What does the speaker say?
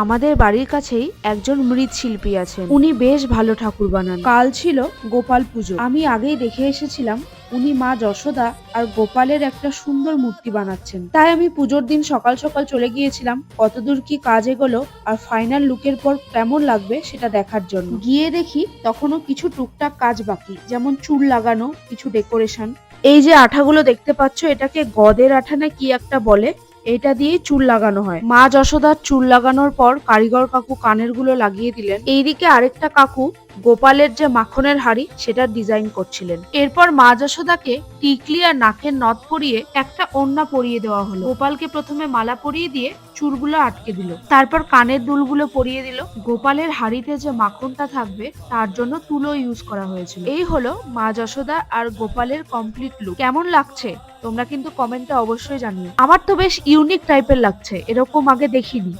আমাদের বাড়ির কাছেই একজন মৃৎশিল্পী আছেন। উনি বেশ ভালো ঠাকুর বানান। কাল ছিল গোপাল পুজো। আমি আগেই দেখে এসেছিলাম, উনি মা যশোদা আর গোপালের একটা সুন্দর মূর্তি বানাচ্ছেন। তাই আমি পুজোর দিন সকাল সকাল চলে গিয়েছিলাম, কতদূর কি কাজ এগোলো আর ফাইনাল লুকের পর কেমন লাগবে সেটা দেখার জন্য। গিয়ে দেখি তখনও কিছু টুকটাক কাজ বাকি, যেমন চুল লাগানো, কিছু ডেকোরেশন এই যে আঠাগুলো দেখতে পাচ্ছ, এটাকে গদের আঠা না কি একটা বলে? এটা দিয়ে চুল লাগানো হয়। মা যশোদার চুল লাগানোর পর কারিগর কাকু কানেরগুলো লাগিয়ে দিলেন। এইদিকে আরেকটা কাকু গোপালের যে মাখনের হাড়ি সেটার ডিজাইন করছিলেন। এরপর মা যশোদাকে টিকলি আর নাকের নথ পরিয়ে একটা ওড়না পরিয়ে দেওয়া হলো। গোপালকে প্রথমে মালা পরিয়ে দিয়ে চুলগুলো আটকে দিল। তারপর কানের দুলগুলো পরিয়ে দিল। গোপালের হাড়িতে যে মাখনটা থাকবে, তার জন্য তুলো ইউজ করা হয়েছিল। এই হলো মা যশোদা আর গোপালের কমপ্লিট লুক কেমন লাগছে? তোমরা কিন্তু কমেন্টে অবশ্যই জানিও। আমার তো বেশ ইউনিক টাইপের লাগছে। এরকম আগে দেখিনি।